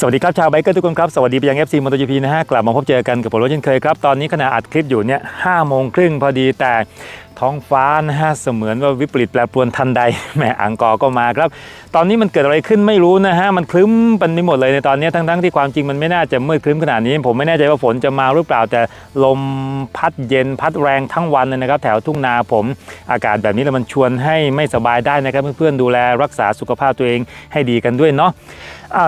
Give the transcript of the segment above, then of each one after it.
สวัสดีครับชาวไบเกอร์ทุกคนครับสวัสดีไปยัง FC มอเตอร์จีพีนะฮะกลับมาพบเจอกันกับผมรถเช่นเคยครับ ตอนนี้ขณะอัดคลิปอยู่เนี่ยห้าโมงครึ่งพอดีแต่ท้องฟ้านะฮะเสมือนว่าวิปริตแปรปรวนทันใดแหมอังกอร์ก็มาครับ ตอนนี้มันเกิดอะไรขึ้นไม่รู้นะฮะมันคลึ้มเป็นไปหมดเลยในตอนนี้ทั้งๆที่ความจริงมันไม่น่าจะมืดคลึ้มขนาดนี้ ผมไม่แน่ใจว่าฝนจะมาหรือเปล่า แต่ลมพัดเย็นพัดแรงทั้งวันเลยนะครับแถวทุ่งนาผมอากาศแบบนี้แล้วมันชวนให้ไม่สบายได้นะครับเพื่อนๆดูแลรักษาสุขภาพตัวเองให้ดีกันด้วยเนาะ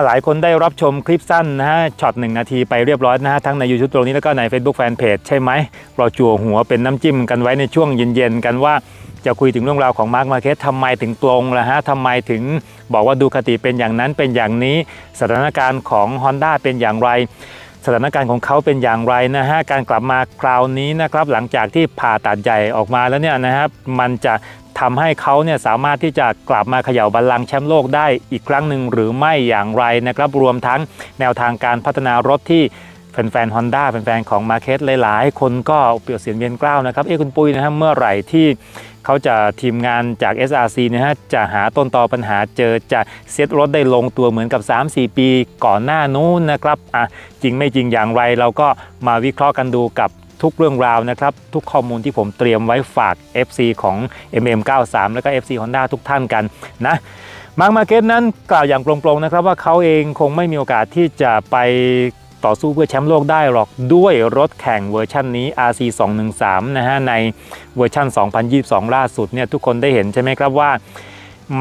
หลายคนได้รับชมคลิปสั้นนะฮะช็อตหนึ่งนาทีไปเรียบร้อยนะฮะทั้งใน YouTube ตรงนี้แล้วก็ใน Facebook Fanpage ใช่ไหมเราจั่วหัวเป็นน้ำจิ้มกันไว้ในช่วงเย็นๆกันว่าจะคุยถึงเรื่องราวของมาร์ m มาเก็ตทำไมถึงตรงละฮะทำไมถึงบอกว่าดูคติเป็นอย่างนั้นเป็นอย่างนี้ สถานการณ์ของ Honda เป็นอย่างไร สถานการณ์ของเขาเป็นอย่างไรนะฮะการกลับมาคราวนี้นะครับหลังจากที่ผ่าตัดใหญ่ออกมาแล้วเนี่ยนะครับมันจะ ทำให้เขาเนี่ยสามารถที่จะกลับมาเขย่าบัลลังก์แชมป์โลกได้อีกครั้งหนึ่งหรือไม่อย่างไรนะครับ รวมทั้งแนวทางการพัฒนารถที่แฟนๆ Honda แฟนๆของ m a r k e t หลายๆ คนก็เปลี่ยวเสียงเวียนกล้าวนะครับ เอ้คุณปุ้ยนะฮะเมื่อไหร่ที่เขาจะทีมงานจาก SRC นะฮะจะหาต้นตอปัญหาเจอจะเซตรถได้ลงตัวเหมือนกับ 3-4 ปีก่อนหน้านู้นนะครับอะจริงไม่จริงอย่างไรเราก็มาวิเคราะห์กันดูกับ ทุกเรื่องราวนะครับ ทุกข้อมูลที่ผมเตรียมไว้ฝาก FC ของ MM93 แล้วก็ FC Honda ทุกท่านกันนะมาร์กมาเก็ตนั้นกล่าวอย่างโปร่งๆนะครับว่าเขาเองคงไม่มีโอกาสที่จะไปต่อสู้เพื่อแชมป์โลกได้หรอกด้วยรถแข่งเวอร์ชันนี้ RC 213นะฮะในเวอร์ชัน 2022 ล่าสุดเนี่ยทุกคนได้เห็นใช่ไหมครับว่า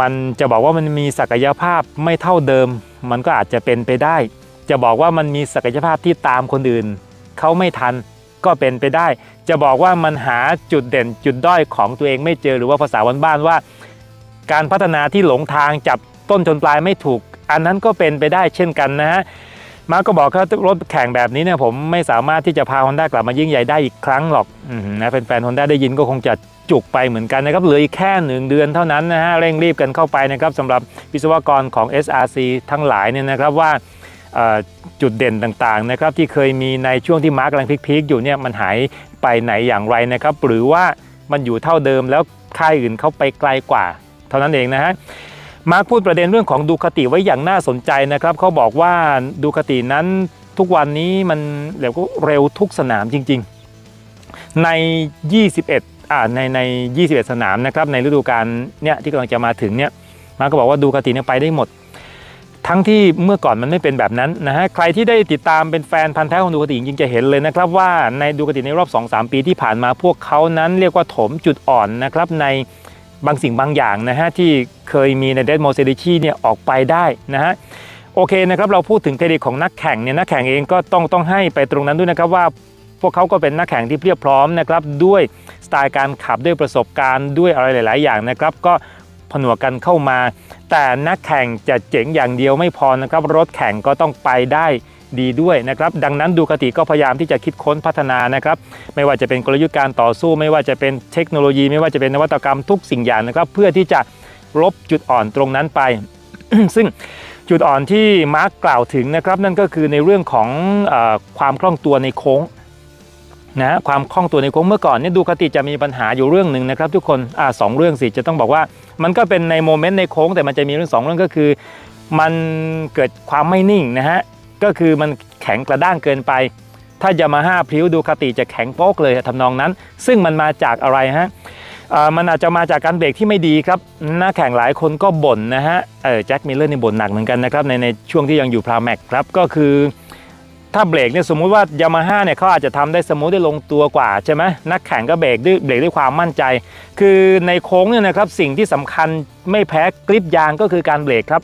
มันจะบอกว่ามันมีศักยภาพไม่เท่าเดิม มันก็อาจจะเป็นไปได้ จะบอกว่ามันมีศักยภาพที่ตามคนอื่นเขาไม่ทัน ก็เป็นไปได้ จะบอกว่ามันหาจุดเด่นจุดด้อยของตัวเองไม่เจอหรือว่าภาษาบ้านๆว่า การพัฒนาที่หลงทางจับต้นชนปลายไม่ถูก อันนั้นก็เป็นไปได้เช่นกันนะฮะมาร์คก็บอกครับรถแข่งแบบนี้เนี่ยผมไม่สามารถที่จะพา Honda กลับมายิ่งใหญ่ได้อีกครั้งหรอกนะแฟนๆ Honda ได้ยินก็คงจะจุกไปเหมือนกันนะครับเหลืออีกแค่หนึ่งเดือนเท่านั้นนะฮะเร่งรีบกันเข้าไปนะครับสำหรับวิศวกรของ SRC ทั้งหลายเนี่ยนะครับว่า จุดเด่นต่างๆนะครับที่เคยมีในช่วงที่มาร์กกำลังพีคๆอยู่เนี่ยมันหายไปไหนอย่างไรนะครับ หรือว่ามันอยู่เท่าเดิมแล้วค่ายอื่นเขาไปไกลกว่า เท่านั้นเองนะฮะมาร์คพูดประเด็นเรื่องของดูคติไว้อย่างน่าสนใจนะครับเขาบอกว่าดูคตินั้นทุกวันนี้มันเร็วก็เร็วทุกสนามจริง ๆ ใน 21อ่าในใน 21 สนามนะครับในฤดูกาลเนี่ยที่กำลังจะมาถึงเนี่ยมาร์คก็บอกว่าดูคติเนี่ยไปได้หมด ทั้งที่เมื่อก่อนมันไม่เป็นแบบนั้นนะฮะใครที่ได้ติดตามเป็นแฟนพันธ์แท้ของดูคติจริงๆจะเห็นเลยนะครับว่าในดูคติในรอบ 2-3 ปีที่ผ่านมาพวกเขานั้นเรียกว่าถมจุดอ่อนนะครับในบางสิ่งบางอย่างนะฮะที่เคยมีในเดดโมเซดิชีเนี่ยออกไปได้นะฮะโอเคนะครับเราพูดถึงเครดิตของนักแข่งเนี่ยนักแข่งเองก็ต้องต้องให้ไปตรงนั้นด้วยนะครับว่าพวกเขาก็เป็นนักแข่งที่เพียบพร้อมนะครับด้วยสไตล์การขับด้วยประสบการณ์ด้วยอะไรหลาย ๆ อย่างนะครับก็ ผนวกกันเข้ามา แต่นักแข่งจะเจ๋งอย่างเดียวไม่พอนะครับรถแข่งก็ต้องไปได้ดีด้วยนะครับดังนั้นดูคติก็พยายามที่จะคิดค้นพัฒนานะครับไม่ว่าจะเป็นกลยุทธ์การต่อสู้ ไม่ว่าจะเป็นเทคโนโลยี ไม่ว่าจะเป็นนวัตกรรมทุกสิ่งอย่างนะครับ เพื่อที่จะลบจุดอ่อนตรงนั้นไป ซึ่งจุดอ่อนที่มาร์กกล่าวถึงนะครับนั่นก็คือในเรื่องของอความคล่องตัวในโค้ง นะความคล่องตัวในโค้งเมื่อก่อนเนี่ยดูคติจะมีปัญหาอยู่เรื่องหนึ่งนะครับ ทุกคนอ่าสองเรื่องสิจะต้องบอกว่า มันก็เป็นในโมเมนต์ในโค้งแต่มันจะมีเรื่องสองเรื่องก็คือ มันเกิดความไม่นิ่งนะฮะก็คือมันแข็งกระด้างเกินไป ถ้าจะมาห้าพริ้วดูคติจะแข็งโป๊กเลยทำนองนั้น ซึ่งมันมาจากอะไรฮะมันอาจจะมาจากการเบรกที่ไม่ดีครับนักแข่งหลายคนก็บ่นนะฮะเออแจ็คมิลเลอร์นี่บ่นหนักเหมือนกันนะครับในในช่วงที่ยังอยู่พราแม็กครับก็คือ ถ้าเบรกเนี่ยสมมุติว่ายามาฮ่าเนี่ยเขาอาจจะทำได้สมูทได้ลงตัวกว่าใช่ไหมนักแข่งก็เบรกด้วยเบรกด้วยความมั่นใจ คือในโค้งเนี่ยนะครับสิ่งที่สำคัญไม่แพ้กริปยางก็คือการเบรกครับ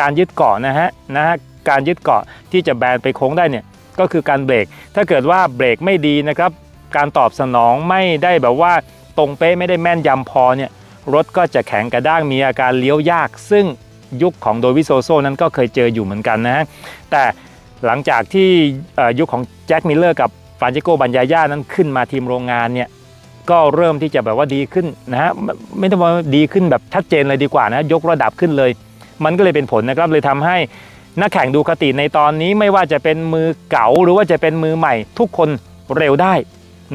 การยึดเกาะนะฮะนะฮะการยึดเกาะที่จะแบนไปโค้งได้เนี่ยก็คือการเบรก ถ้าเกิดว่าเบรกไม่ดีนะครับ การตอบสนองไม่ได้แบบว่าตรงเป๊ะไม่ได้แม่นยำพอเนี่ยรถก็จะแข็งกระด้างมีอาการเลี้ยวยาก ซึ่งยุคของโดวิโซโซนั้นก็เคยเจออยู่เหมือนกันนะฮะแต่ หลังจากที่ยุคของแจ็คมิลเลอร์กับฟรานเจโกบันยาย่านั้นขึ้นมาทีมโรงงานเนี่ยก็เริ่มที่จะแบบว่าดีขึ้นนะฮะไม่ไม่ต้องว่าดีขึ้นแบบชัดเจนเลยดีกว่านะยกระดับขึ้นเลย มันก็เลยเป็นผลนะครับเลยทำให้นักแข่งดูคติในตอนนี้ไม่ว่าจะเป็นมือเก๋าหรือว่าจะเป็นมือใหม่ ทุกคนเร็วได้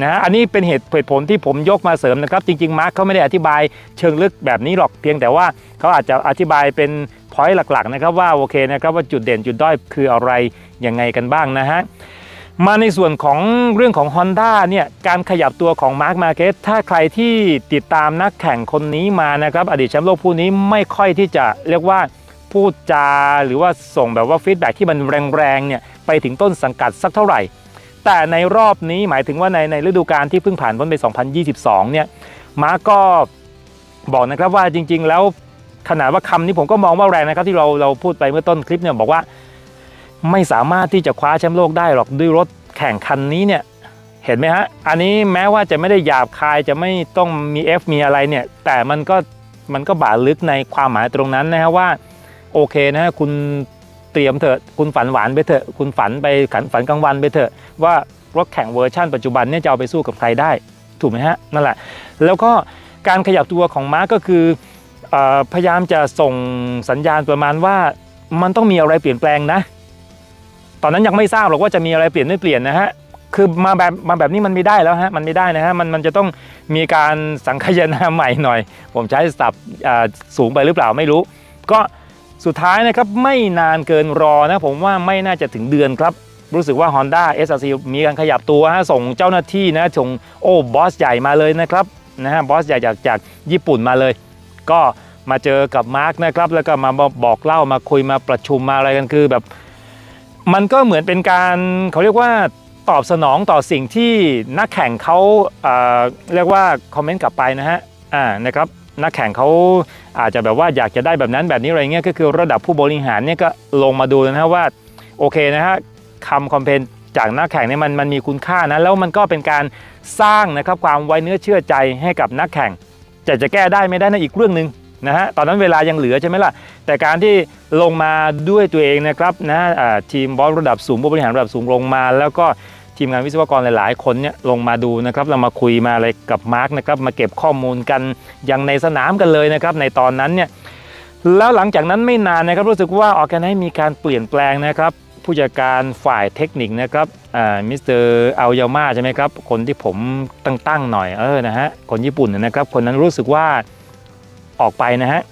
นะฮะอันนี้เป็นเหตุเหตุผลที่ผมยกมาเสริมนะครับ จริง ๆ มาร์คเขาไม่ได้อธิบายเชิงลึกแบบนี้หรอกเพียงแต่ว่าเขาอาจจะอธิบายเป็นพอยต์หลักๆนะครับว่าโอเคนะครับว่าจุดเด่นจุดด้อยคืออะไร ยังไงกันบ้างนะฮะ มาในส่วนของเรื่องของ Honda เนี่ยการขยับตัวของ Mark Marquez ถ้าใครที่ติดตามนักแข่งคนนี้มานะครับ อดีตแชมป์โลกผู้นี้ไม่ค่อยที่จะเรียกว่าพูดจาหรือว่าส่งแบบว่าฟีดแบ็ที่มันแรงๆเนี่ยไปถึงต้นสังกัดสักเท่าไหร่ แต่ในรอบนี้หมายถึงว่าในในฤดูกาลที่เพิ่งผ่านพ้นไป 2022 เนี่ยมาร์กก็บอกนะครับว่าจริง ๆ แล้วขนาดว่าคำนี้ผมก็มองว่าแรงนะครับที่เราเราพูดไปเมื่อต้นคลิปเนี่ยบอกว่า ไม่สามารถที่จะคว้าแชมป์โลกได้หรอกด้วยรถแข่งคันนี้เนี่ยเห็นไหมฮะ อันนี้แม้ว่าจะไม่ได้หยาบคายจะไม่ต้องมี F มีอะไรเนี่ย แต่มันก็มันก็บาดลึกในความหมายตรงนั้นนะฮะว่า โอเคนะฮะคุณเตรียมเถอะคุณฝันหวานไปเถอะ คุณฝันไปขันฝันกลางวันไปเถอะว่ารถแข่งเวอร์ชั่นปัจจุบันเนี่ยจะเอาไปสู้กับใครได้ ถูกไหมฮะนั่นแหละ แล้วก็การขยับตัวของม้าก็คือเออพยายามจะส่งสัญญาณประมาณว่ามันต้องมีอะไรเปลี่ยนแปลงนะ ตอนนั้นยังไม่ทราบหรอกว่าจะมีอะไรเปลี่ยนไม่เปลี่ยนนะฮะคือมาแบบมาแบบนี้มันไม่ได้แล้วฮะมันไม่ได้นะฮะมันมันจะต้องมีการสังคายนาใหม่หน่อย ผมใช้ศัพท์สูงไปหรือเปล่าไม่รู้ ก็สุดท้ายนะครับไม่นานเกินรอนะผมว่าไม่น่าจะถึงเดือนครับ รู้สึกว่า Honda SRC มีการขยับตัวฮะส่งเจ้าหน้าที่นะส่งโอ้บอสใหญ่มาเลยนะครับนะฮะบอสใหญ่จากจากญี่ปุ่นมาเลย ก็มาเจอกับมาร์กนะครับแล้วก็มาบอกเล่ามาคุยมาประชุมมาอะไรกันคือแบบ มันก็เหมือนเป็นการเขาเรียกว่าตอบสนองต่อสิ่งที่นักแข่งเขาเเรียกว่าคอมเมนต์กลับไปนะฮะอ่านะครับนักแข่งเขาอาจจะแบบว่าอยากจะได้แบบนั้นแบบนี้อะไรเงี้ยก็คือระดับผู้บริหารเนี่ยก็ลงมาดูนะฮะว่าโอเคนะฮะคำคอมเพนจากนักแข่งเนี่ยมันมันมีคุณค่านะแล้วมันก็เป็นการสร้างนะครับความไว้เนื้อเชื่อใจให้กับนักแข่งแต่จะแก้ได้ไม่ได้นะอีกเรื่องหนึ่ง นะฮะตอนนั้นเวลายังเหลือใช่ไหมล่ะ แต่การที่ลงมาด้วยตัวเองนะครับนะทีมบอสระดับสูงผู้บริหารระดับสูงลงมา แล้วก็ทีมงานวิศวกรหลาย ๆ คนเนี่ยลงมาดูนะครับเรามาคุยมาอะไรกับมาร์กนะครับมาเก็บข้อมูลกันอย่างในสนามกันเลยนะครับในตอนนั้นเนี่ยแล้วหลังจากนั้นไม่นานนะครับรู้สึกว่าออแกไนมีการเปลี่ยนแปลงนะครับผู้จัดการฝ่ายเทคนิคนะครับอ่ามิสเตอร์อัลยาม่าใช่ไหมครับคนที่ผมตั้งๆหน่อยเออนะฮะคนญี่ปุ่นนะครับคนนั้นรู้สึกว่า ออกไปนะฮะ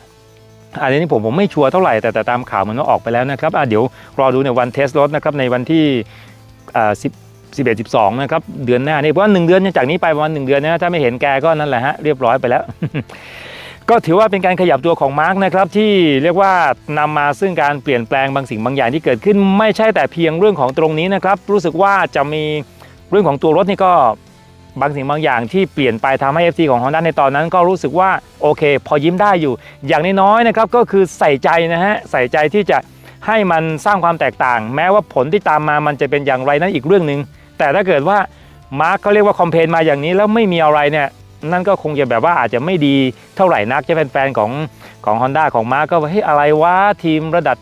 อันนี้ผมผมไม่ชัวร์เท่าไหร่แต่แต่ตามข่าวมันว่าออกไปแล้วนะครับเดี๋ยวรอดูในวันเทสรถนะครับในวันที่สิบสิบเอ็ดสิบสองนะครับเดือนหน้านี่เพราะว่าหนึ่งเดือนจากนี้ไปประมาณหนึ่งเดือนนะถ้าไม่เห็นแกก็นั่นแหละฮะเรียบร้อยไปแล้ว ก็ถือว่าเป็นการขยับตัวของมาร์กนะครับที่เรียกว่านำมาซึ่งการเปลี่ยนแปลงบางสิ่งบางอย่างที่เกิดขึ้นไม่ใช่แต่เพียงเรื่องของตรงนี้นะครับรู้สึกว่าจะมีเรื่องของตัวรถนี่ก็ บางสิ่งบางอย่างที่เปลี่ยนไปทำให้ FC ของ Honda ในตอนนั้นก็รู้สึกว่าโอเค พอยิ้มได้อยู่ อย่างน้อยๆนะครับก็คือใส่ใจนะฮะใส่ใจที่จะให้มันสร้างความแตกต่าง แม้ว่าผลที่ตามมามันจะเป็นอย่างไรนั้นอีกเรื่องหนึ่งแต่ถ้าเกิดว่ามาร์คเขาเรียกว่าคอมเพนมาอย่างนี้แล้วไม่มีอะไรเนี่ยนั่นก็คงจะแบบว่าอาจจะไม่ดีเท่าไหร่นักจะเป็นแฟนๆของของ Honda ของมาร์คก็ว่าเฮ้ยอะไรวะทีมระดับ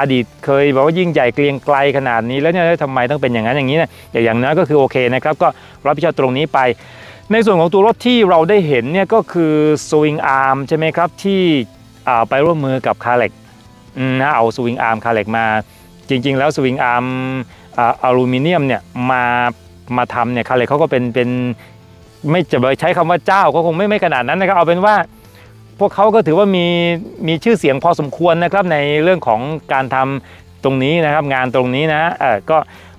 อดีตเคยแบบว่ายิ่งใหญ่เกรียงไกลขนาดนี้แล้วเนี่ยทำไมต้องเป็นอย่างนั้นอย่างนี้เนี่ยแต่อย่างน้อยก็คือโอเคนะครับก็รับผิดชอบตรงนี้ไป ในส่วนของตัวรถที่เราได้เห็นเนี่ยก็คือสวิงอาร์มใช่ไหมครับที่อ่าไปร่วมมือกับคาเล็กนะเอาสวิงอาร์มคาเล็กมา จริง ๆ แล้วสวิงอาร์มอลูมิเนียมเนี่ยมามาทำเนี่ยคาเล็กเขาก็เป็นเป็นไม่จะไปใช้คำว่าเจ้าก็คงไม่ไม่ขนาดนั้นนะครับเอาเป็นว่า พวกเขาก็ถือว่ามีมีชื่อเสียงพอสมควรนะครับในเรื่องของการทำตรงนี้นะครับ งานตรงนี้นะเออก็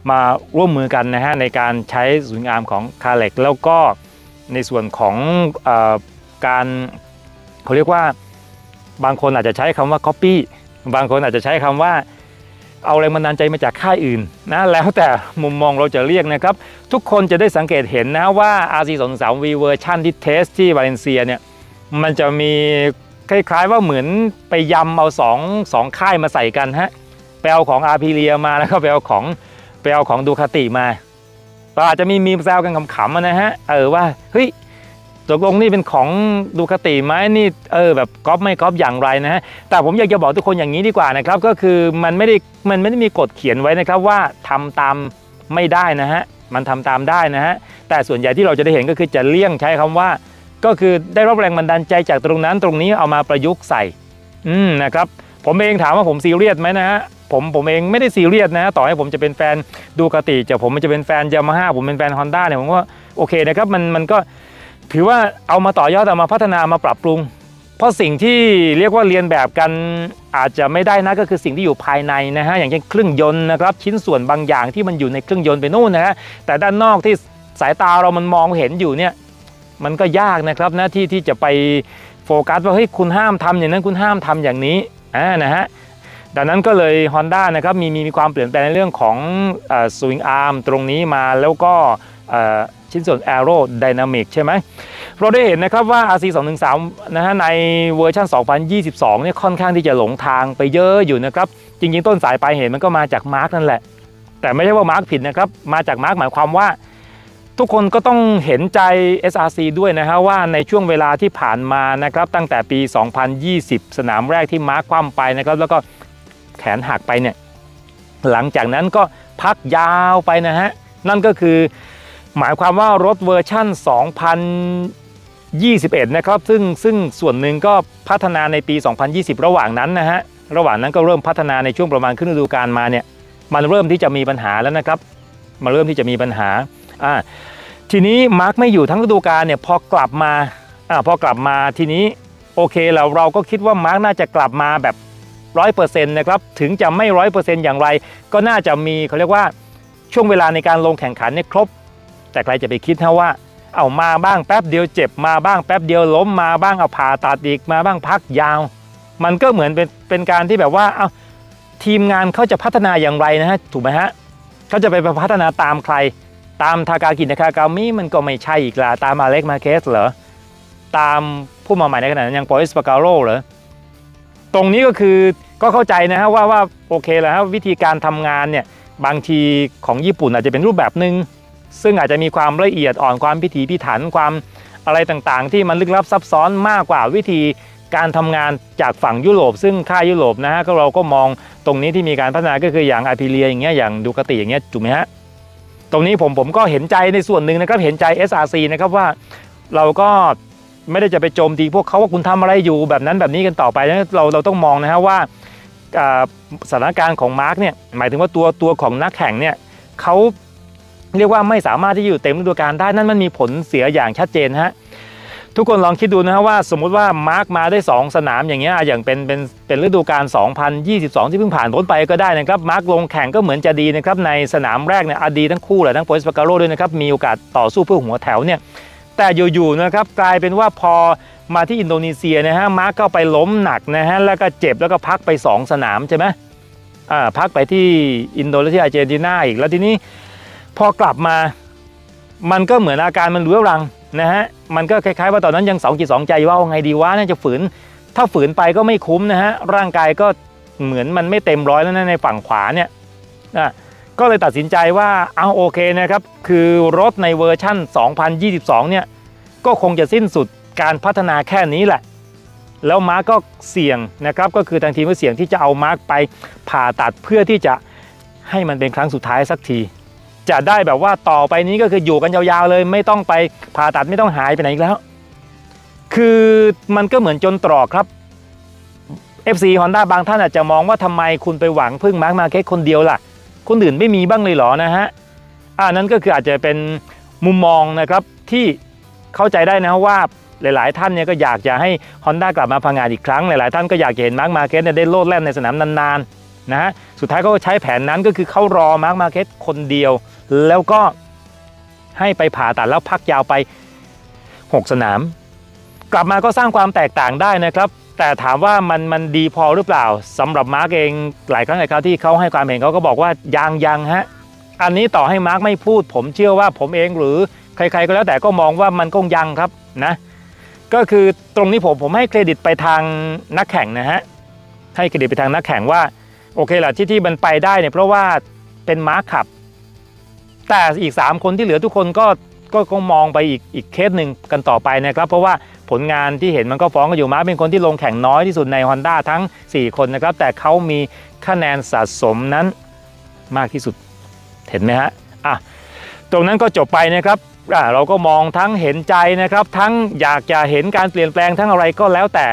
มาร่วมมือกันนะฮะในการใช้สวิงามของคาเล็กแล้วก็ในส่วนของอการเขาเรียกว่าบางคนอาจจะใช้คำว่า copy บางคนอาจจะใช้คำว่าเอาแรงบันดาลใจมาจากค่ายอื่นนะแล้วแต่มุมมองเราจะเรียกนะครับ ทุกคนจะได้สังเกตเห็นนะว่า RC 2 3 V เวอร์ชันที่เทสที่วาเลนเซียเนี่ย มันจะมีคล้ายๆว่าเหมือนไปยำเอาสองสองค่ายมาใส่กันฮะไปเอาของอาร์พีเรียมาแล้วก็ไปเอาของไปเอาของดูคาติมาก็อาจจะมีมีแซวกันขำๆนะฮะเออว่าเฮ้ยตกลงนี่เป็นของดูคาติไหมนี่เออแบบก๊อปไม่ก๊อปอย่างไรนะฮะแต่ผมอยากจะบอกทุกคนอย่างนี้ดีกว่านะครับ ก็คือมันไม่ได้มันไม่ได้มีกฎเขียนไว้นะครับว่าทำตามไม่ได้นะฮะมันทำตามได้นะฮะแต่ส่วนใหญ่ที่เราจะได้เห็นก็คือจะเลี่ยงใช้คำว่า ก็คือได้รับแรงบันดาลใจจากตรงนั้นตรงนี้เอามาประยุกต์ใส่ อืมนะครับ ผมเองถามว่าผมซีเรียสไหมนะฮะผมผมเองไม่ได้ซีเรียสนะ ต่อให้ผมจะเป็นแฟนดูคาติจะผมจะเป็นแฟนยามาฮ่าผมเป็นแฟนฮอนด้าเนี่ยผมว่าโอเคนะครับมันมันก็ถือว่าเอามาต่อยอดเอามาพัฒนามาปรับปรุง เพราะสิ่งที่เรียกว่าเรียนแบบกันอาจจะไม่ได้นะก็คือสิ่งที่อยู่ภายในนะฮะอย่างเช่นเครื่องยนต์นะครับชิ้นส่วนบางอย่างที่มันอยู่ในเครื่องยนต์ไปนู่นนะฮะแต่ด้านนอกที่สายตาเรามันมองเห็นอยู่เนี่ย มันก็ยากนะครับนะที่ที่จะไปโฟกัสว่าเฮ้ยคุณห้ามทำอย่างนั้นคุณห้ามทำอย่างนี้อ่านะฮะดังนั้นก็เลย Honda นะครับมีมีมีความเปลี่ยนแปลงในเรื่องของสวิงอาร์มตรงนี้มาแล้วก็ชิ้นส่วน Aero Dynamic ใช่ไหมเราได้เห็นนะครับว่า RC 213นะฮะในเวอร์ชัน 2022 เนี่ยค่อนข้างที่จะหลงทางไปเยอะอยู่นะครับ จริงๆ ต้นสายปลายเหตุมันก็มาจากมาร์กนั่นแหละ แต่ไม่ใช่ว่ามาร์กผิดนะครับ มาจากมาร์กหมายความว่า ทุกคนก็ต้องเห็นใจ SRC ด้วยนะฮะว่าในช่วงเวลาที่ผ่านมานะครับตั้งแต่ปี 2020 สนามแรกที่มาร์คว่ำไปนะครับแล้วก็แขนหักไปเนี่ยหลังจากนั้นก็พักยาวไปนะฮะนั่นก็คือหมายความว่ารถเวอร์ชั่น 2021 นะครับซึ่งซึ่งส่วนหนึ่งก็พัฒนาในปี 2020 ระหว่างนั้นนะฮะระหว่างนั้นก็เริ่มพัฒนาในช่วงประมาณครึ่งฤดูกาลมาเนี่ยมันเริ่มที่จะมีปัญหาแล้วนะครับมาเริ่มที่จะมีปัญหา อ่าทีนี้มาร์กไม่อยู่ทั้งฤดูกาลเนี่ยพอกลับมาอ่าพอกลับมาทีนี้โอเคแล้วเราก็คิดว่ามาร์กน่าจะกลับมาแบบร้อยเปอร์เซ็นต์นะครับถึงจะไม่ร้อยเปอร์เซ็นต์อย่างไร ก็น่าจะมีเขาเรียกว่าช่วงเวลาในการลงแข่งขันเนี่ยครบ แต่ใครจะไปคิดนะว่าเอามาบ้างแป๊บเดียวเจ็บมาบ้างแป๊บเดียวล้มมาบ้างเอาผ่าตัดอีกมาบ้างพักยาว มันก็เหมือนเป็นเป็นการที่แบบว่าเอาทีมงานเขาจะพัฒนาอย่างไรนะฮะถูกไหมฮะเขาจะไปพัฒนาตามใคร ตามทากากินากากามิมันก็ไม่ใช่อีกละตามอาเล็กมาเคสเหรอ ตามผู้มาใหม่ในขณะนั้นยังปอยสปาการโรเหรอ ตรงนี้ก็คือก็เข้าใจนะฮะว่าว่าโอเคแล้วฮะวิธีการทำงานเนี่ยบางทีของญี่ปุ่นอาจจะเป็นรูปแบบหนึ่งซึ่งอาจจะมีความละเอียดอ่อนความพิถีพิถันความอะไรต่างๆ ที่มันลึกลับซับซ้อนมากกว่าวิธีการทำงานจากฝั่งยุโรป ซึ่งค่ายยุโรปนะฮะก็เราก็มองตรงนี้ที่มีการพัฒนาก็คืออย่างอาพิเลียอย่างเงี้ยอย่างดูคติอย่างเงี้ยถูกไหมฮะ ตรงนี้ผมผมก็เห็นใจในส่วนหนึ่งนะครับเห็นใจ SRC นะครับว่าเราก็ไม่ได้จะไปโจมตีพวกเขาว่าคุณทำอะไรอยู่แบบนั้นแบบนี้กันต่อไปนะเราเราต้องมองนะฮะว่าอ่าสถานการณ์ของมาร์กเนี่ยหมายถึงว่าตัวตัวของนักแข่งเนี่ยเขาเรียกว่าไม่สามารถที่จะอยู่เต็มฤดูกาลได้นั่นมันมีผลเสียอย่างชัดเจนฮะ ทุกคนลองคิดดูนะฮะว่าสมมุติว่ามาร์กมาได้ 2 สนามอย่างเงี้ยอย่างเป็นเป็นเป็นฤดูกาล 2022 ที่เพิ่งผ่านพ้นไปก็ได้นะครับมาร์กลงแข่งก็เหมือนจะดีนะครับในสนามแรกเนี่ยอดีทั้งคู่เลยทั้งโปรสปาการโรด้วยนะครับมีโอกาสต่อสู้เพื่อหัวแถวเนี่ยแต่อยู่ๆนะครับกลายเป็นว่าพอมาที่อินโดนีเซียนะฮะมาร์กก็ไปล้มหนักนะฮะแล้วก็เจ็บแล้วก็พักไป 2 สนามใช่ไหมอ่าพักไปที่อินโดและที่อาร์เจนตินาอีกแล้วทีนี้พอกลับมามันก็เหมือนอาการมันเรื้อรัง นะฮะมันก็คล้ายๆว่าตอนนั้นยังสองจิตสองใจว่าเอาไงดีวะน่าจะฝืน ถ้าฝืนไปก็ไม่คุ้มนะฮะร่างกายก็เหมือนมันไม่เต็มร้อยแล้วนะในฝั่งขวาเนี่ยนะก็เลยตัดสินใจว่าเอาโอเคนะครับ คือรถในเวอร์ชั่น 2022 เนี่ยก็คงจะสิ้นสุดการพัฒนาแค่นี้แหละ แล้วมาร์กก็เสี่ยงนะครับก็คือทางทีมก็เสี่ยงที่จะเอามาร์กไปผ่าตัดเพื่อที่จะให้มันเป็นครั้งสุดท้ายสักที จะได้แบบว่าต่อไปนี้ก็คืออยู่กันยาวๆเลย ไม่ต้องไปผ่าตัดไม่ต้องหายไปไหนอีกแล้ว คือมันก็เหมือนจนตรอกครับ FC Honda บางท่านอาจจะมองว่าทำไมคุณไปหวังพึ่งมาร์คมาเก็ตคนเดียวล่ะ คนอื่นไม่มีบ้างเลยเหรอนะฮะอ่านั้นก็คืออาจจะเป็นมุมมองนะครับที่เข้าใจได้นะว่าหลายๆ ท่านเนี่ยก็อยากจะให้ Honda กลับมาพังงานอีกครั้ง หลายๆ ท่านก็อยากเห็นมาร์คมาเก็ตได้โลดแล่นในสนามนานๆนะฮะสุดท้ายก็ใช้แผนนั้นก็คือเขารอมาร์คมาเก็ตคนเดียว แล้วก็ให้ไปผ่าตัดแล้วพักยาวไป 6 สนาม กลับมาก็สร้างความแตกต่างได้นะครับ แต่ถามว่ามันมันดีพอหรือเปล่าสำหรับมาร์กเองหลายครั้งหลายคราวที่เขาให้ความเห็นเขาก็บอกว่ายังยังฮะอันนี้ต่อให้มาร์กไม่พูด ผมเชื่อว่าผมเองหรือใครๆก็แล้วแต่ก็มองว่ามันก็ยังครับนะก็คือตรงนี้ผมผมให้เครดิตไปทางนักแข่งนะฮะให้เครดิตไปทางนักแข่งว่าโอเคแหละที่ที่มันไปได้เนี่ยเพราะว่าเป็นมาร์คขับ แต่อีก 3 คนที่เหลือทุกคนก็ก็คงมองไปอีกอีกเคสหนึ่งกันต่อไปนะครับ เพราะว่าผลงานที่เห็นมันก็ฟ้องกันอยู่มาเป็นคนที่ลงแข่งน้อยที่สุดใน Honda ทั้ง 4 คนนะครับ แต่เขามีคะแนนสะสมนั้นมากที่สุดเห็นไหมฮะอะตรงนั้นก็จบไปนะครับอะเราก็มองทั้งเห็นใจนะครับ ทั้งอยากจะเห็นการเปลี่ยนแปลงทั้งอะไรก็แล้วแต่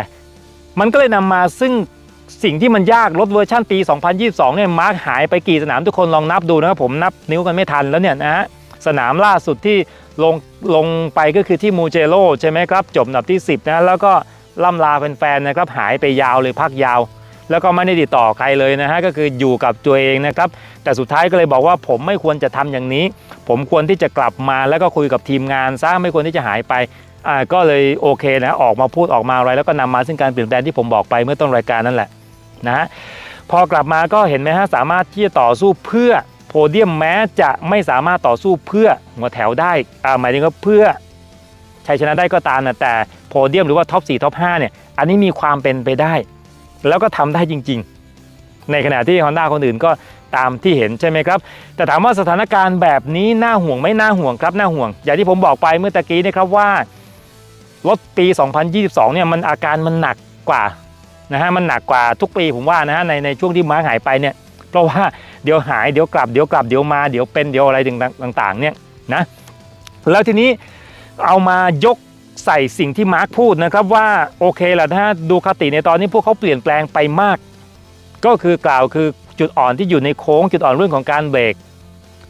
มันก็เลยนำมาซึ่ง สิ่งที่มันยากรถเวอร์ชันปี 2022 เนี่ยมาร์คหายไปกี่สนามทุกคนลองนับดูนะครับผมนับนิ้วกันไม่ทันแล้วเนี่ยนะฮะสนามล่าสุดที่ลงลงไปก็คือที่มูเจโรใช่ไหมครับ จบอันดับที่ 10 นะแล้วก็ล่ำลาแฟนๆนะครับหายไปยาวเลยพักยาว แล้วก็ไม่ได้ติดต่อใครเลยนะฮะก็คืออยู่กับตัวเองนะครับ แต่สุดท้ายก็เลยบอกว่าผมไม่ควรจะทำอย่างนี้ ผมควรที่จะกลับมาแล้วก็คุยกับทีมงานซะไม่ควรที่จะหายไป ก็เลยโอเคนะออกมาพูดออกมาอะไร แล้วก็นำมาซึ่งการเปลี่ยนแปลงที่ผมบอกไปเมื่อต้นรายการนั่นแหละนะฮะพอกลับมาก็เห็นไหมฮะสามารถที่จะต่อสู้เพื่อโพเดียมแม้จะไม่สามารถต่อสู้เพื่อหัวแถวได้อ่าหมายถึงว่าเพื่อชัยชนะได้ก็ตามนะแต่โพเดียมหรือว่าท็อป4ท็อป5เนี่ยอันนี้มีความเป็นไปได้ แล้วก็ทำได้จริง ๆ ในขณะที่ Honda คนอื่นก็ตามที่เห็นใช่ไหมครับ แต่ถามว่าสถานการณ์แบบนี้น่าห่วงไหม่น่าห่วงครับน่าห่วง อย่างที่ผมบอกไปเมื่อตะกี้นะครับว่า รถปี 2022 เนี่ยมันอาการมันหนักกว่านะฮะมันหนักกว่าทุกปีผมว่านะฮะในในช่วงที่มาร์คหายไปเนี่ยเพราะว่าเดี๋ยวหายเดี๋ยวกลับเดี๋ยวกลับเดี๋ยวมาเดี๋ยวเป็นเดี๋ยวอะไรต่างๆเนี่ยนะแล้วทีนี้เอามายกใส่สิ่งที่มาร์คพูดนะครับว่าโอเคแหละนะฮะดูคติในตอนนี้พวกเขาเปลี่ยนแปลงไปมาก ก็คือกล่าวคือจุดอ่อนที่อยู่ในโค้งจุดอ่อนเรื่องของการเบรก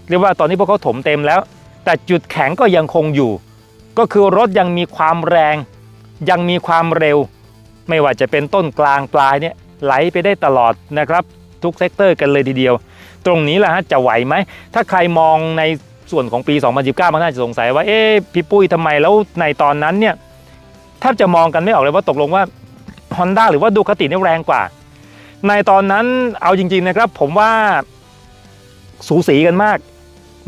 เรียกว่าตอนนี้พวกเขาถมเต็มแล้ว แต่จุดแข็งก็ยังคงอยู่ ก็คือรถยังมีความแรง ยังมีความเร็ว ไม่ว่าจะเป็นต้นกลางปลายเนี่ยไหลไปได้ตลอดนะครับ ทุกเซกเตอร์กันเลยทีเดียว ตรงนี้แหละฮะจะไหวไหม ถ้าใครมองในส่วนของปี 2019 บางท่านอาจะสงสัยว่าเอ๊ะพี่ปุ้ยทำไมแล้วในตอนนั้นเนี่ยแทบจะมองกันไม่ออกเลยว่าตกลงว่า Honda หรือว่าดูคตินี่แรงกว่า ในตอนนั้นเอาจริง ๆนะครับ ผมว่าสูสีกันมาก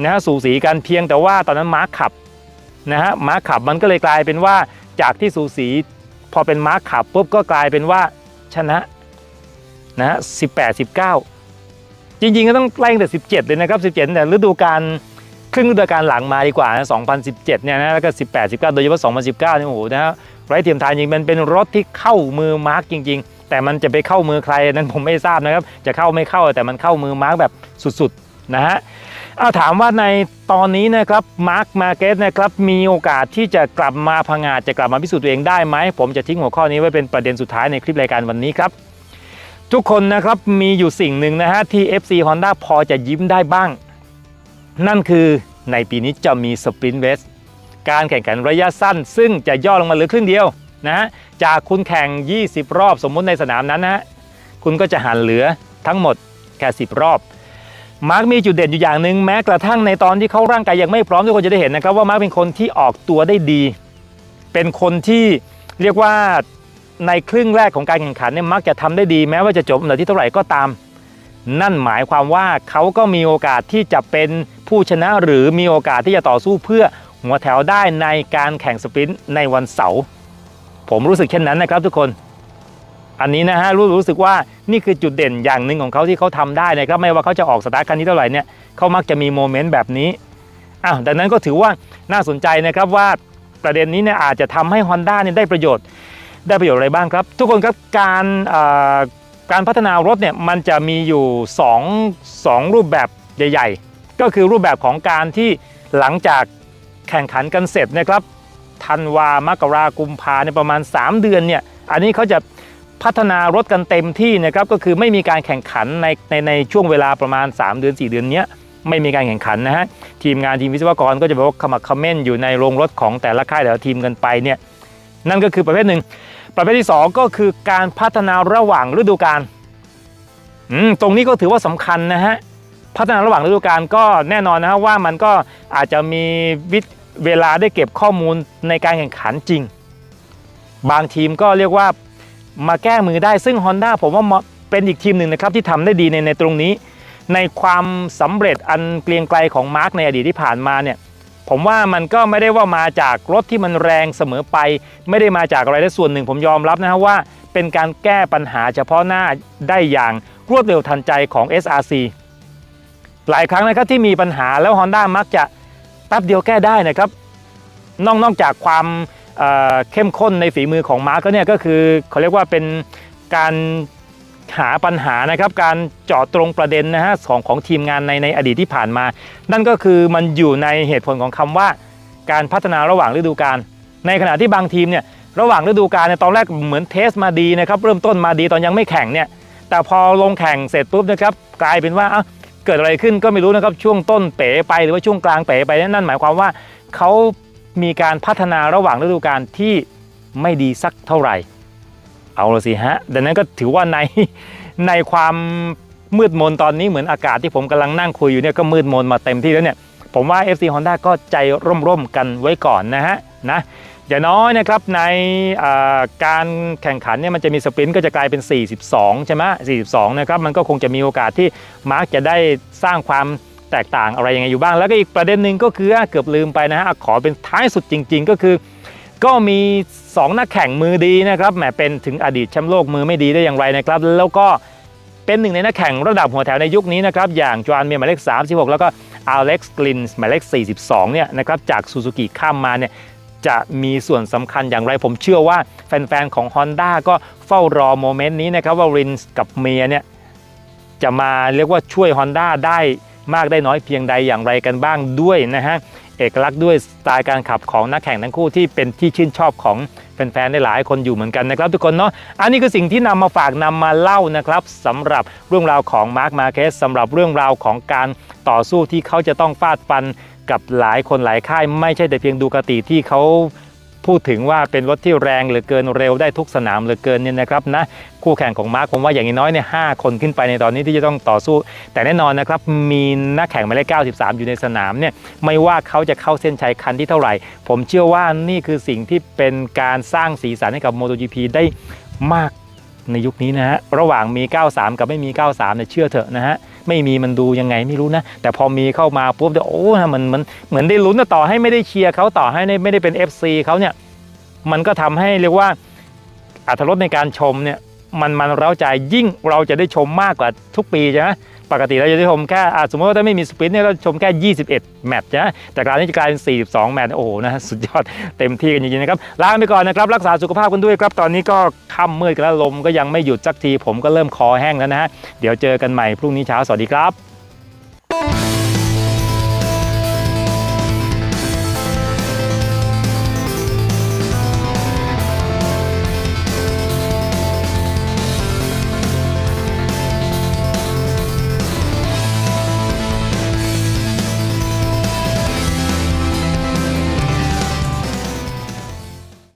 นะฮะสูสีกันเพียงแต่ว่าตอนนั้นมาร์คขับ นะฮะมาร์คขับมันก็เลยกลายเป็นว่าจากที่สูสีพอเป็นมาร์คขับปุ๊บก็กลายเป็นว่าชนะนะฮะ18 19จริงๆก็ต้องไล่ตั้งแต่ 17 เลยนะครับ 17แต่ฤดูกาลครึ่งฤดูกาลหลังมาดีกว่านะ2017 เนี่ยนะแล้วก็ 18 19 โดยเฉพาะ 2019 เนี่ยโอ้โหนะฮะไรเทียมทานจริงมันเป็นรถที่เข้ามือมาร์กจริง ๆ แต่มันจะไปเข้ามือใครนั้นผมไม่ทราบนะครับ จะเข้าไม่เข้าแต่มันเข้ามือมาร์กแบบสุดๆนะฮะ เอาถามว่าในตอนนี้นะครับมาร์กมาเก็ตนะครับมีโอกาสที่จะกลับมาพังงาจะกลับมาพิสูจน์ตัวเองได้ไหม ผมจะทิ้งหัวข้อนี้ไว้เป็นประเด็นสุดท้ายในคลิปรายการวันนี้ครับ ทุกคนนะครับมีอยู่สิ่งหนึ่งนะฮะที่ FC Honda พอจะยิ้มได้บ้าง นั่นคือในปีนี้จะมีสปรินต์เวสการแข่งขันระยะสั้น ซึ่งจะย่อลงมาเหลือครึ่งเดียวนะฮะจากคุณแข่ง 20 รอบสมมุติในสนามนั้นนะฮะคุณก็จะหันเหลือทั้งหมดแค่ 10 รอบ มาร์กมีจุดเด่นอยู่อย่างหนึ่งแม้กระทั่งในตอนที่เขาร่างกายยังไม่พร้อมทุกคนจะได้เห็นนะครับว่ามาร์กเป็นคนที่ออกตัวได้ดี เป็นคนที่เรียกว่าในครึ่งแรกของการแข่งขันเนี่ยมักจะทำได้ดีแม้ว่าจะจบอันดับที่เท่าไหร่ก็ตาม นั่นหมายความว่าเขาก็มีโอกาสที่จะเป็นผู้ชนะหรือมีโอกาสที่จะต่อสู้เพื่อหัวแถวได้ในการแข่งสปรินต์ในวันเสาร์ผมรู้สึกเช่นนั้นนะครับทุกคน อันนี้นะฮะรู้รู้สึกว่านี่คือจุดเด่นอย่างหนึ่งของเขาที่เขาทำได้นะครับไม่ว่าเขาจะออกสตาร์ทคันนี้เท่าไหร่เนี่ยเขามักจะมีโมเมนต์แบบนี้อ้าวดังนั้นก็ถือว่าน่าสนใจนะครับว่าประเด็นนี้เนี่ยอาจจะทำให้ Honda เนี่ยได้ประโยชน์ ได้ประโยชน์อะไรบ้างครับ ทุกคนครับการการพัฒนารถเนี่ยมันจะมีอยู่2 2รูปแบบใหญ่ ๆ ก็คือรูปแบบของการที่หลังจากแข่งขันกันเสร็จนะครับธันวามกรากุมภาในประมาณ 3 เดือนเนี่ยอันนี้เขาจะ พัฒนารถกันเต็มที่นะครับก็คือไม่มีการแข่งขันในในในช่วงเวลาประมาณ 3 เดือน 4 เดือนเนี้ยไม่มีการแข่งขันนะฮะทีมงานทีมวิศวกรก็จะบอกว่าขมักเขม้นอยู่ในโรงรถของแต่ละค่ายแต่ละทีมกันไปเนี่ยนั่นก็คือประเภทหนึ่ง ประเภทที่ 2 ก็คือการพัฒนาระหว่างฤดูกาลอืมตรงนี้ก็ถือว่าสำคัญนะฮะพัฒนาระหว่างฤดูกาลก็แน่นอนนะฮะว่ามันก็อาจจะมีวิเวลาได้เก็บข้อมูลในการแข่งขันจริง บางทีมก็เรียกว่า มาแก้มือได้ซึ่ง Honda ผมว่าเป็นอีกทีมหนึ่งนะครับที่ทำได้ดีในในตรงนี้ ในความสำเร็จอันเกรียงไกลของมาร์กในอดีตที่ผ่านมาเนี่ยผมว่ามันก็ไม่ได้ว่ามาจากรถที่มันแรงเสมอไป ไม่ได้มาจากอะไรและส่วนหนึ่งผมยอมรับนะฮะว่า เป็นการแก้ปัญหาเฉพาะหน้าได้อย่างรวดเร็วทันใจของ SRC หลายครั้งนะครับที่มีปัญหาแล้ว Honda มักจะแป๊บเดียวแก้ได้นะครับ นอกนอกจากความ เเข้มข้นในฝีมือของมาร์กเนี่ยก็คือเขาเรียกว่าเป็นการหาปัญหานะครับการเจาะตรงประเด็นนะฮะของของทีมงานในในอดีตที่ผ่านมา นั่นก็คือมันอยู่ในเหตุผลของคำว่า การพัฒนาระหว่างฤดูกาลในขณะที่บางทีมเนี่ยระหว่างฤดูกาลเนี่ยตอนแรกเหมือนเทสมาดีนะครับเริ่มต้นมาดีตอนยังไม่แข่งเนี่ยแต่พอลงแข่งเสร็จปุ๊บนะครับกลายเป็นว่าเาเกิดอะไรขึ้นก็ไม่รู้นะครับช่วงต้นเป๋ไปหรือว่าช่วงกลางเป๋ไปนั่นหมายความว่าเขา มีการพัฒนาระหว่างฤดูกาลที่ไม่ดีสักเท่าไหร่ เอาละสิฮะ ดังนั้นก็ถือว่าในในความมืดมนตอนนี้เหมือนอากาศที่ผมกำลังนั่งคุยอยู่เนี่ยก็มืดมนมาเต็มที่แล้วเนี่ย ผมว่า FC Honda ก็ใจร่มๆกันไว้ก่อนนะฮะนะอย่างน้อยนะครับในการแข่งขันเนี่ยมันจะมีสปรินต์ก็จะกลายเป็น 42 ใช่ไหม42 นะครับมันก็คงจะมีโอกาสที่มาร์กจะได้สร้างความ แตกต่างอะไรยังไงอยู่บ้าง แล้วก็อีกประเด็นหนึ่งก็คืออะเกือบลืมไปนะฮะขอเป็นท้ายสุดจริง ๆ ก็คือ ก็มี 2 นักแข่งมือดีนะครับแหมเป็นถึงอดีตแชมป์โลกมือไม่ดีได้อย่างไรนะครับ แล้วก็เป็นหนึ่งในนักแข่งระดับหัวแถวในยุคนี้นะครับอย่างจอห์นเมียหมายเลข36 แล้วก็อเล็กซ์กลินหมายเลข42เนี่ยนะครับจากซูซูกิข้ามมาเนี่ยจะมีส่วนสำคัญอย่างไรผมเชื่อว่าแฟนๆของ Honda ก็เฝ้ารอโมเมนต์นี้นะครับว่ารินกับเมียเนี่ยจะมาเรียกว่าช่วย Honda ได้ มากได้น้อยเพียงใดอย่างไรกันบ้างด้วยนะฮะเอกลักษณ์ด้วยสไตล์การขับของนักแข่งทั้งคู่ที่เป็นที่ชื่นชอบของแฟนๆได้หลายคนอยู่เหมือนกันนะครับทุกคนเนาะอันนี้คือสิ่งที่นำมาฝากนำมาเล่านะครับสำหรับเรื่องราวของมาร์คมาเคสสำหรับเรื่องราวของการต่อสู้ที่เขาจะต้องฟาดฟันกับหลายคนหลายค่าย ไม่ใช่แต่เพียงดูกติที่เขา พูดถึงว่าเป็นรถที่แรงเหลือเกินเร็วได้ทุกสนามเหลือเกินเนี่ยนะครับนะคู่แข่งของมาร์คผมว่าอย่างน้อยเนี่ยห้าคนขึ้นไปในตอนนี้ที่จะต้องต่อสู้ แต่แน่นอนนะครับมีนักแข่งหมายเลข93 อยู่ในสนามเนี่ยไม่ว่าเขาจะเข้าเส้นชัยคันที่เท่าไหร่ ผมเชื่อว่านี่คือสิ่งที่เป็นการสร้างสีสันให้กับ MotoGP ได้มากในยุคนี้นะฮะระหว่างมี 93 กับไม่มี 93เนี่ยเชื่อเถอะนะฮะ ไม่มีมันดูยังไงไม่รู้นะ แต่พอมีเข้ามาปุ๊บเดี๋ยวโอ้มันมันเหมือนได้ลุ้นต่อให้ไม่ได้เชียร์เขาต่อให้ไม่ได้เป็น FC เขาเนี่ยมันก็ทำให้เรียกว่าอัตรสในการชมเนี่ยมันมันเร้าใจยิ่งเราจะได้ชมมากกว่าทุกปีใช่ไหม ปกติเราจะได้ชมแค่สมมติว่าถ้าไม่มีสปรินต์เนี่ยเราชมแค่ 21 แมตช์นะแต่คราวนี้จะกลายเป็น 42 แมตช์โอ้โหนะฮะสุดยอดเต็มที่กันจริงๆนะครับลาไปก่อนนะครับรักษาสุขภาพกันด้วยครับตอนนี้ก็ค่ำมืดกันแล้วลมก็ยังไม่หยุดสักทีผมก็เริ่มคอแห้งแล้วนะฮะเดี๋ยวเจอกันใหม่พรุ่งนี้เช้าสวัสดีครับ